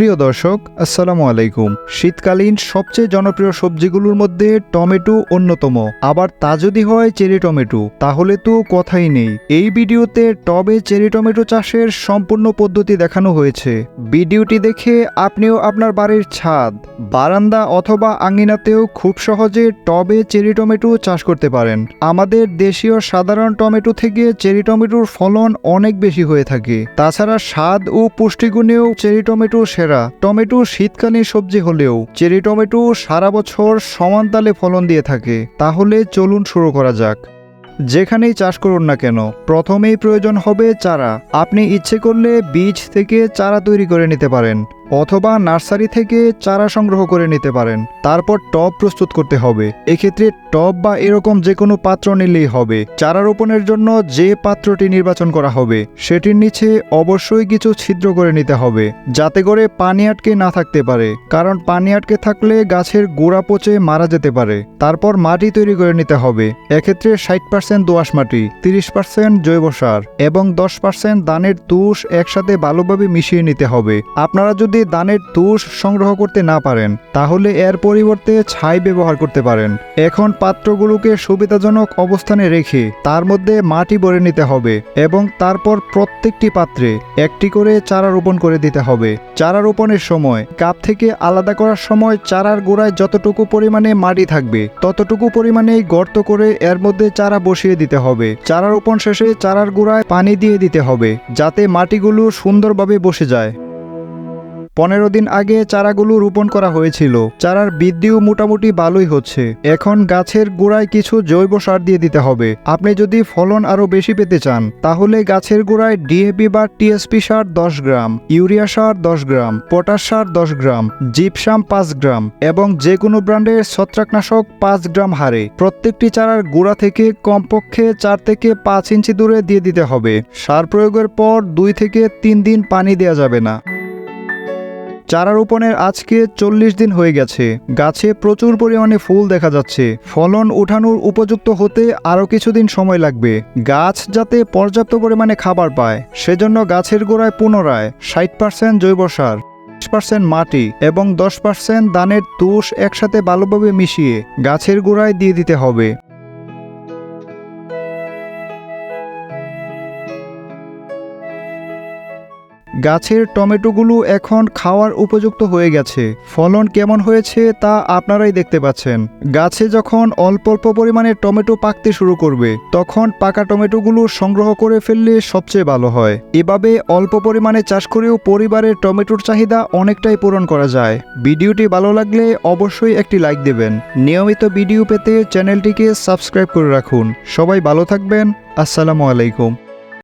প্রিয় দর্শক, আসসালামু আলাইকুম। শীতকালীন সবচেয়ে জনপ্রিয় সবজিগুলোর মধ্যে টমেটো অন্যতম। আবার তা যদি হয় চেরি টমেটো, তাহলে তো কথাই নেই। এই ভিডিওতে টবে চেরি টমেটো চাষের সম্পূর্ণ পদ্ধতি দেখানো হয়েছে। ভিডিওটি দেখে আপনিও আপনার বাড়ির ছাদ, বারান্দা অথবা আঙিনাতেও খুব সহজে টবে চেরি টমেটো চাষ করতে পারেন। আমাদের দেশীয় সাধারণ টমেটো থেকে চেরি টমেটোর ফলন অনেক বেশি হয়ে থাকে। তাছাড়া স্বাদ ও পুষ্টিগুণেও চেরি টমেটো সেরা। টমেটো শীতকালীন সবজি হলেও চেরি টমেটো সারা বছর সমান তালে ফলন দিয়ে থাকে। তাহলে চলুন শুরু করা যাক। যেখানেই চাষ করুন না কেন, প্রথমেই প্রয়োজন হবে চারা। আপনি ইচ্ছে করলে বীজ থেকে চারা তৈরি করে নিতে পারেন। অথবা নার্সারি থেকে চারা সংগ্রহ করে নিতে পারেন। তারপর টব প্রস্তুত করতে হবে। এক্ষেত্রে টব বা এরকম যে কোনো পাত্র নিলেই হবে। চারা রোপণের জন্য যে পাত্রটি নির্বাচন করা হবে, সেটির নিচে অবশ্যই কিছু ছিদ্র করে নিতে হবে, যাতে করে পানি আটকে না থাকতে পারে। কারণ পানি আটকে থাকলে গাছের গোড়া পচে মারা যেতে পারে। তারপর মাটি তৈরি করে নিতে হবে। এক্ষেত্রে ষাট পার্সেন্ট দোআঁশ মাটি, তিরিশ পার্সেন্ট জৈব সার এবং দশ পার্সেন্ট দানের তুষ একসাথে ভালোভাবে মিশিয়ে নিতে হবে। আপনারা যদি দানের তুষ সংগ্রহ করতে না পারেন, তাহলে এর পরিবর্তে ছাই ব্যবহার করতে পারেন। এখন পাত্রগুলোকে সুবিধাজনক অবস্থানে রেখে তার মধ্যে মাটি ভরে নিতে হবে এবং তারপর প্রত্যেকটি পাত্রে একটি করে চারা রোপণ করে দিতে হবে। চারা রোপণের সময় কাপ থেকে আলাদা করার সময় চারার গোড়ায় যতটুকু পরিমাণে মাটি থাকবে, ততটুকু পরিমাণে গর্ত করে এর মধ্যে চারা বসিয়ে দিতে হবে। চারা রোপণ শেষে চারার গোড়ায় পানি দিয়ে দিতে হবে, যাতে মাটিগুলো সুন্দরভাবে বসে যায়। পনেরো দিন আগে চারাগুলো রোপণ করা হয়েছিল। চারার বৃদ্ধিও মোটামুটি ভালোই হচ্ছে। এখন গাছের গোড়ায় কিছু জৈব সার দিয়ে দিতে হবে। আপনি যদি ফলন আরও বেশি পেতে চান, তাহলে গাছের গোড়ায় ডিএপি বা টিএসপি সার দশ গ্রাম, ইউরিয়া সার দশ গ্রাম, পটাশ সার দশ গ্রাম, জিপসাম পাঁচ গ্রাম এবং যে কোনো ব্র্যান্ডের ছত্রাকনাশক পাঁচ গ্রাম হারে। প্রত্যেকটি চারার গোড়া থেকে কমপক্ষে চার থেকে পাঁচ ইঞ্চি দূরে দিয়ে দিতে হবে। সার প্রয়োগের পর দুই থেকে তিন দিন পানি দেওয়া যাবে না। চারা রোপণের আজকে চল্লিশ দিন হয়ে গেছে। গাছে প্রচুর পরিমাণে ফুল দেখা যাচ্ছে। ফলন উঠানোর উপযুক্ত হতে আরও কিছুদিন সময় লাগবে। গাছ যাতে পর্যাপ্ত পরিমাণে খাবার পায়, সেজন্য গাছের গোড়ায় পুনরায় ষাট পার্সেন্ট জৈব সার পার্সেন্ট মাটি এবং দশ পার্সেন্ট দানের তুষ একসাথে ভালোভাবে মিশিয়ে গাছের গোড়ায় দিয়ে দিতে হবে। গাছের টমেটোগুলো এখন খাওয়ার উপযুক্ত হয়ে গেছে। ফলন কেমন হয়েছে তা আপনারাই দেখতে পাচ্ছেন। গাছে যখন অল্প অল্প পরিমাণে টমেটো পাকতে শুরু করবে, তখন পাকা টমেটোগুলো সংগ্রহ করে ফেললে সবচেয়ে ভালো হয়। এভাবে অল্প পরিমাণে চাষ করেও পরিবারের টমেটোর চাহিদা অনেকটাই পূরণ করা যায়। ভিডিওটি ভালো লাগলে অবশ্যই একটি লাইক দেবেন। নিয়মিত ভিডিও পেতে চ্যানেলটিকে সাবস্ক্রাইব করে রাখুন। সবাই ভালো থাকবেন। আসসালামু আলাইকুম।